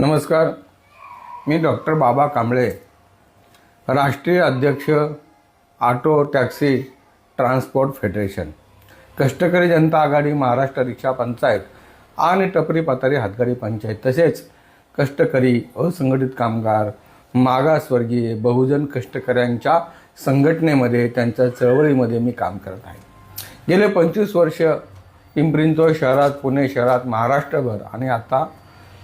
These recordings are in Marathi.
नमस्कार. मी डॉक्टर बाबा कांबळे राष्ट्रीय अध्यक्ष ऑटो टॅक्सी ट्रान्सपोर्ट फेडरेशन कष्टकरी जनता आघाडी महाराष्ट्र रिक्षा पंचायत आणि टपरी पातारी हातगाडी पंचायत तसेच कष्टकरी असंघटित कामगार मागासवर्गीय बहुजन कष्टकऱ्यांच्या संघटनेमध्ये त्यांच्या चळवळीमध्ये मी काम करत आहे. गेले पंचवीस वर्ष पिंपरींचो शहरात पुणे शहरात महाराष्ट्रभर आणि आता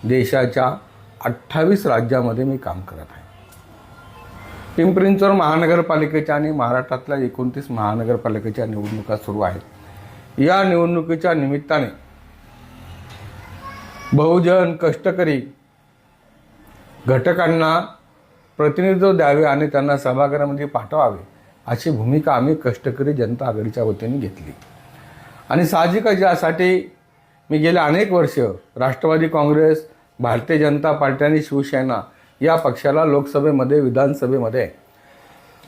देशाच्या अठ्ठावीस राज्यामध्ये मी काम करत आहे. पिंपरींचोर महानगरपालिकेच्या आणि महाराष्ट्रातल्या एकोणतीस महानगरपालिकेच्या निवडणुका सुरू आहेत. या निवडणुकीच्या निमित्ताने बहुजन कष्टकरी घटकांना प्रतिनिधित्व द्यावे आणि त्यांना सभागृहामध्ये पाठवावे अशी भूमिका आम्ही कष्टकरी जनता आघाडीच्या वतीने घेतली. आणि साहजिकच यासाठी मी गेले अनेक वर्ष राष्ट्रवादी काँग्रेस भारतीय जनता पार्टी आणि शिवसेना या पक्षाला लोकसभेमध्ये विधानसभेमध्ये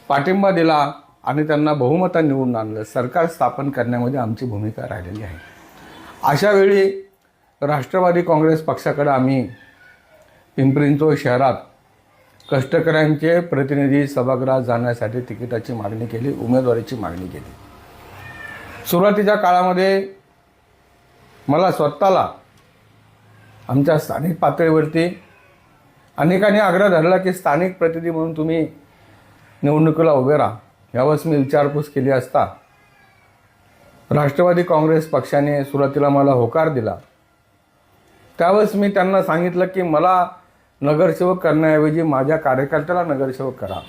पाठिंबा दिला आणि त्यांना बहुमता निवडून आणलं. सरकार स्थापन करण्यामध्ये आमची भूमिका राहिलेली आहे. अशा वेळी राष्ट्रवादी काँग्रेस पक्षाकडे आम्ही पिंपरी शहरात कष्टकऱ्यांचे प्रतिनिधी सभागृहात जाण्यासाठी तिकिटाची मागणी केली उमेदवारीची मागणी केली. सुरुवातीच्या काळामध्ये मला स्वतःला आमच्या स्थानिक पातळीवरती अनेकांनी आग्रह धरला की स्थानिक प्रतिनिधी म्हणून तुम्ही निवडणुकीला उभे राहा. यावेळेस मी विचारपूस केली असता राष्ट्रवादी काँग्रेस पक्षाने सुरुवातीला मला होकार दिला. त्यावेळेस मी त्यांना सांगितलं की मला नगरसेवक करण्याऐवजी माझ्या कार्यकर्त्याला नगरसेवक करा.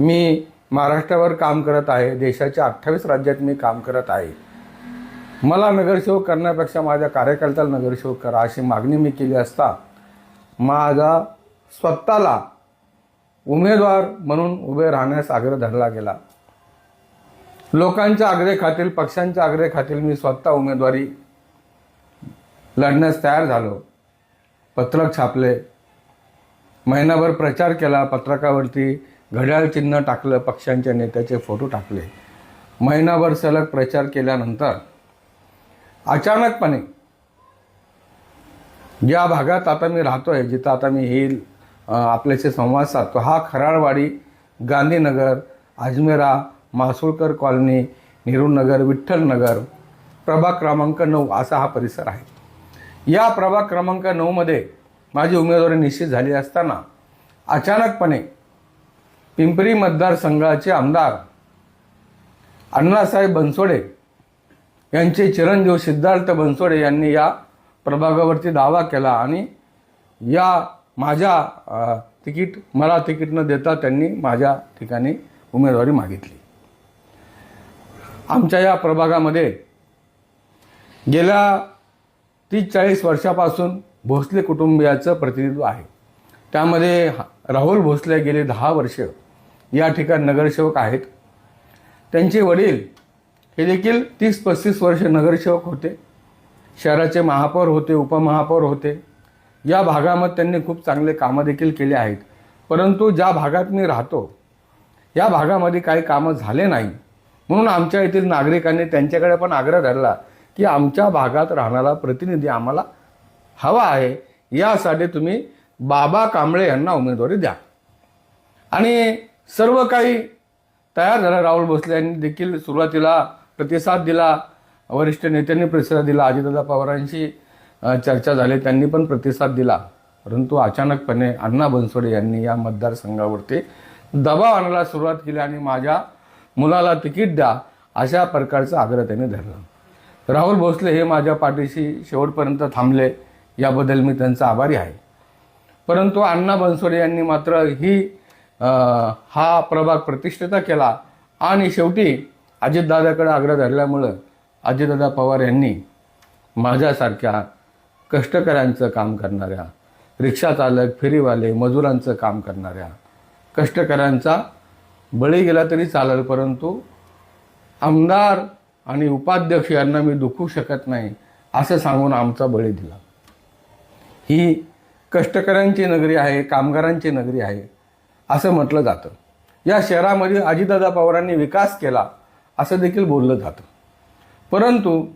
मी महाराष्ट्रावर काम करत आहे देशाच्या अठ्ठावीस राज्यात मी काम करत आहे. मला नगरसेवक करण्यापेक्षा माझ्या कार्यकर्त्याला नगरसेवक करा अशी मागणी मी केली असता माझा स्वतःला उमेदवार म्हणून उभे राहण्यास आग्रह धरला गेला. लोकांच्या आग्रहाखातील पक्षांच्या आग्रहाखातील मी स्वतः उमेदवारी लढण्यास तयार झालो. पत्रक छापले. महिनाभर प्रचार केला. पत्रकावरती घड्याळ चिन्ह टाकलं. पक्षांच्या नेत्याचे फोटो टाकले. महिनाभर सलग प्रचार केल्यानंतर अचानकपणे ज्या भागात आता मी राहतोय जिथं आता मी येईल आपल्याशी संवाद साधतो हा खराळवाडी गांधीनगर अजमेरा मासुळकर कॉलनी नेहरूनगर विठ्ठलनगर प्रभाग क्रमांक नऊ असा हा परिसर आहे. या प्रभाग क्रमांक नऊमध्ये माझी उमेदवारी निश्चित झाली असताना अचानकपणे पिंपरी मतदारसंघाचे आमदार अण्णासाहेब बनसोडे यांचे चिरंजीव सिद्धार्थ बनसोडे यांनी या प्रभागावरती दावा केला आणि या माझ्या तिकीट मला तिकीट न देता त्यांनी माझ्या ठिकाणी उमेदवारी मागितली. आमच्या या प्रभागामध्ये गेल्या तीस चाळीस वर्षापासून भोसले कुटुंबियाचं प्रतिनिधित्व आहे. त्यामध्ये राहुल भोसले गेले दहा वर्ष या ठिकाणी नगरसेवक आहेत. त्यांचे वडील हे देखील तीस पस्तीस वर्ष नगरसेवक होते. शहराचे महापौर होते उपमहापौर होते. या भागामध्ये त्यांनी खूप चांगले कामं देखील केले आहेत. परंतु ज्या भागात मी राहतो या भागामध्ये काही कामं झाले नाही. म्हणून आमच्या येथील नागरिकांनी त्यांच्याकडे पण आग्रह धरला की आमच्या भागात राहणारा प्रतिनिधी आम्हाला हवा आहे. यासाठी तुम्ही बाबा कांबळे यांना उमेदवारी द्या. आणि सर्व काही तयार झालं. राहुल भोसले यांनी देखील सुरुवातीला प्रतिसाद दिला वरिष्ठ नेत्यांनी प्रतिसाद दिला अजितदादा पवारांशी चर्चा झाली त्यांनी पण प्रतिसाद दिला. परंतु अचानकपणे अण्णा बनसोडे यांनी या मतदारसंघावरती दबाव आणायला सुरुवात केली आणि माझ्या मुलाला तिकीट द्या अशा प्रकारचा आग्रह त्यांनी धरला. राहुल भोसले हे माझ्या पाठीशी शेवटपर्यंत थांबले याबद्दल मी त्यांचा आभारी आहे. परंतु अण्णा बनसोडे यांनी मात्र ही आ, हा प्रभाग प्रतिष्ठित केला आणि शेवटी अजितदादाकडे आग्रह धरल्यामुळं अजितदादा पवार यांनी माझ्यासारख्या कष्टकऱ्यांचं काम करणाऱ्या रिक्षा चालक फेरीवाले मजुरांचं काम करणाऱ्या कष्टकऱ्यांचा बळी गेला तरी चालेल परंतु आमदार आणि उपाध्यक्ष यांना मी दुखू शकत नाही असं सांगून आमचा बळी दिला. ही कष्टकऱ्यांची नगरी आहे कामगारांची नगरी आहे असं म्हटलं जातं. या शहरामध्ये अजितदादा पवारांनी विकास केला. असं देखील बोललं जातं. परंतु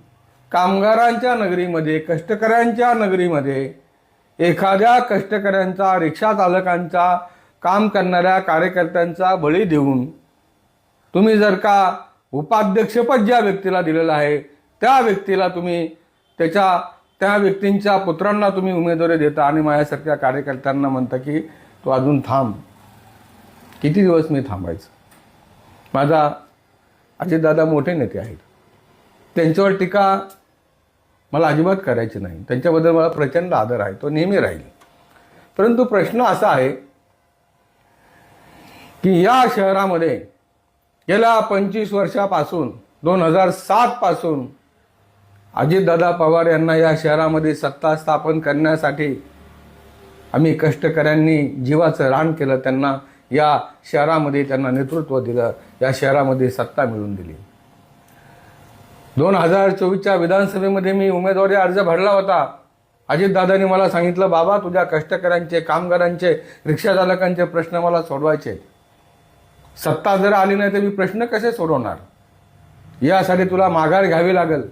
कामगारांच्या नगरीमध्ये कष्टकऱ्यांच्या नगरीमध्ये एखाद्या कष्टकऱ्यांचा रिक्षा चालकांचा काम करणाऱ्या कार्यकर्त्यांचा बळी देऊन तुम्ही जर का उपाध्यक्षपद ज्या व्यक्तीला दिलेलं आहे त्या व्यक्तीला तुम्ही त्याच्या त्या व्यक्तींच्या पुत्रांना तुम्ही उमेदवारी देता आणि माझ्यासारख्या कार्यकर्त्यांना म्हणता की तो अजून थांब. किती दिवस मी थांबायचं? माझा अजितदादा मोठे नेते आहेत. त्यांच्यावर टीका मला अजिबात करायची नाही. त्यांच्याबद्दल मला प्रचंड आदर आहे. तो नेहमी राहील. परंतु प्रश्न असा आहे की या शहरामध्ये गेल्या पंचवीस वर्षापासून दोन हजार सातपासून अजितदादा पवार यांना या शहरामध्ये सत्ता स्थापन करण्यासाठी आम्ही कष्टकऱ्यांनी जीवाचं रान केलं. त्यांना या शहरामध्ये त्यांना नेतृत्व दिलं या शहरामध्ये सत्ता मिळवून दिली. दोन हजार चोवीसच्या विधानसभेमध्ये मी उमेदवारी अर्ज भरला होता. अजितदादांनी मला सांगितलं बाबा तुझ्या कष्टकऱ्यांचे कामगारांचे रिक्षाचालकांचे प्रश्न मला सोडवायचे सत्ता जर आली नाही तर मी प्रश्न कसे सोडवणार? यासाठी तुला माघार घ्यावी लागेल.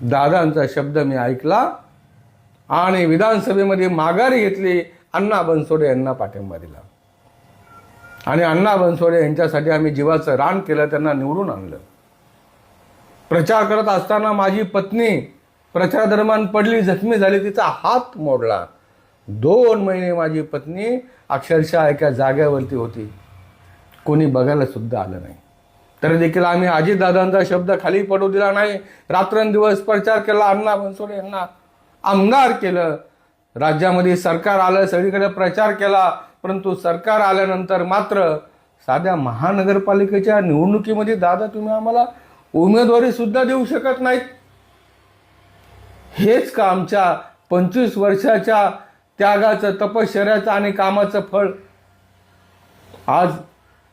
दादांचा शब्द मी ऐकला आणि विधानसभेमध्ये माघारी घेतली अण्णा बनसोडे यांना पाठिंबा दिला. आणि अण्णा बनसोडे यांच्यासाठी आम्ही जीवाचं रान केलं त्यांना निवडून आणलं. प्रचार करत असताना माझी पत्नी प्रचारादरम्यान पडली जखमी झाली तिचा हात मोडला. दोन महिने माझी पत्नी अक्षरशः एका जाग्यावरती होती. कोणी बघायला सुद्धा आलं नाही. तरी देखील आम्ही अजितदादांचा शब्द खाली पडू दिला नाही. रात्रंदिवस प्रचार केला अण्णा बनसोडे यांना. आमदार केलं. राज्यामध्ये सरकार आलं सगळीकडे प्रचार केला. परंतु सरकार आल्यानंतर मात्र साध्या महानगरपालिकेच्या निवडणुकीमध्ये दादा तुम्ही आम्हाला उमेदवारीसुद्धा देऊ शकत नाहीत. हेच का आमच्या पंचवीस वर्षाच्या त्यागाचं तपश्चर्याचं आणि कामाचं फळ? आज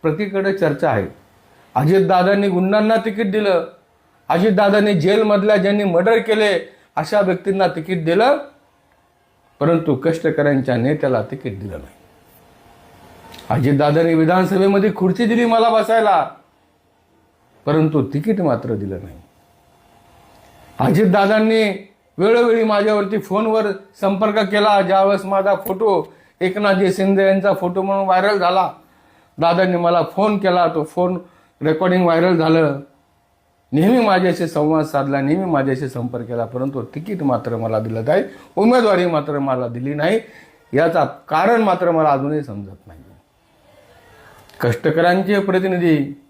प्रतीकडे चर्चा आहे. अजितदादांनी गुंडांना तिकीट दिलं. अजितदादांनी जेलमधल्या ज्यांनी मर्डर केले अशा व्यक्तींना तिकीट दिलं. परंतु कष्टकऱ्यांच्या नेत्याला तिकीट दिलं नाही. अजितदादांनी विधानसभेमध्ये खुर्ची दिली मला बसायला. परंतु तिकीट मात्र दिलं नाही. अजितदादांनी वेळोवेळी माझ्यावरती फोनवर संपर्क केला. ज्यावेळेस माझा फोटो एकनाथजी शिंदे यांचा फोटो म्हणून व्हायरल झाला दादांनी मला फोन केला. तो फोन रेकॉर्डिंग व्हायरल झालं. नेहमी माझ्याशी संवाद साधला नेहमी माझ्याशी संपर्क केला परंतु तिकीट मात्र मला दिलं नाही. उमेदवारी मात्र मला दिली नाही. याचा कारण मात्र मला अजूनही समजत नाही कष्टकऱ्यांचे प्रतिनिधी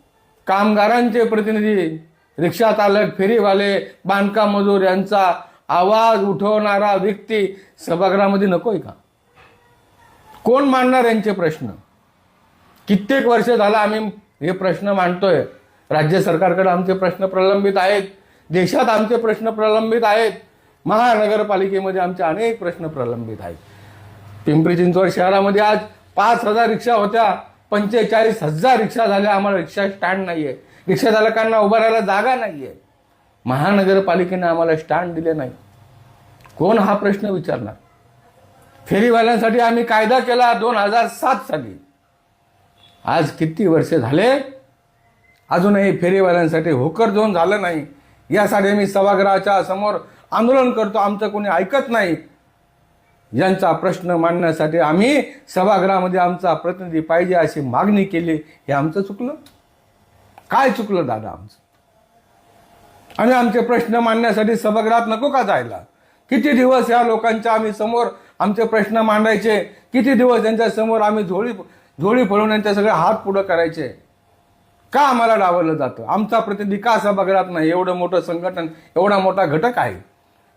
कामगारांचे प्रतिनिधी रिक्षा चालक फेरीवाले बांधकाम मजूर यांचा आवाज उठवणारा व्यक्ती सभागृहामध्ये नकोय का? कोण मांडणार यांचे प्रश्न? कित्येक वर्ष झाला आम्ही हे प्रश्न मांडतोय. राज्य सरकारकडे आमचे प्रश्न प्रलंबित आहेत. देशात आमचे प्रश्न प्रलंबित आहेत. महानगरपालिकेमध्ये आमचे अनेक प्रश्न प्रलंबित आहेत. पिंपरी चिंचवड शहरामध्ये आज पाच हजार रिक्षा होत्या. पंचेचाळीस हजार रिक्षा झाल्या आम्हाला रिक्षा स्टँड नाही आहे रिक्षा चालकांना उभं राहायला जागा नाही आहे महानगरपालिकेने आम्हाला स्टँड दिले नाही. कोण हा प्रश्न विचारणार? फेरीवाल्यांसाठी आम्ही कायदा केला दोन हजार सात साली. आज किती वर्षे झाले? अजूनही फेरीवाल्यांसाठी होकर झोन झालं नाही. यासाठी मी सभागृहाच्या समोर आंदोलन करतो. आमचं कोणी ऐकत नाही. यांचा प्रश्न मांडण्यासाठी आम्ही सभागृहामध्ये आमचा प्रतिनिधी पाहिजे अशी मागणी केली हे आमचं चुकलं? काय चुकलं दादा आमचं? आणि आमचे प्रश्न मांडण्यासाठी सभागृहात नको का जायला? किती दिवस या लोकांच्या आम्ही समोर आमचे प्रश्न मांडायचे? किती दिवस त्यांच्यासमोर आम्ही झोळी झोळी फळून त्यांच्या सगळे हात पुढं करायचे? का आम्हाला डावलं जातं? आमचा प्रतिनिधी का सभागृहात नाही? एवढं मोठं संघटन एवढा मोठा घटक आहे.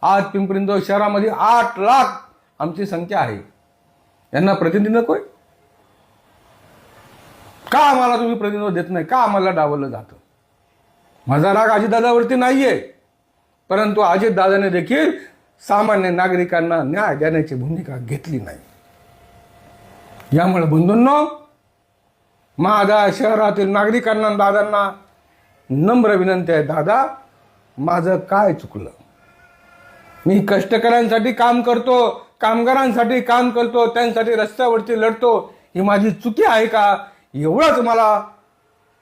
आज पिंपरींदोर शहरामध्ये आठ लाख आमची संख्या आहे. यांना प्रतिनिधी नकोय? का आम्हाला तुम्ही प्रतिनिधित्व देत नाही? का आम्हाला डावलं जातं? माझा राग अजितदादावरती नाहीये. परंतु अजितदादाने देखील सामान्य नागरिकांना न्याय देण्याची भूमिका घेतली नाही. यामुळे बंधूंनो माझ्या शहरातील नागरिकांना दादांना नम्र विनंती आहे दादा माझं काय चुकलं? मी कष्टकऱ्यांसाठी काम करतो कामगारांसाठी काम करतो त्यांसाठी रस्त्यावरती लढतो ही माझी चुकी आहे का? एवढंच मला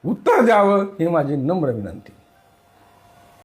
उत्तर द्यावं ही माझी नम्र विनंती.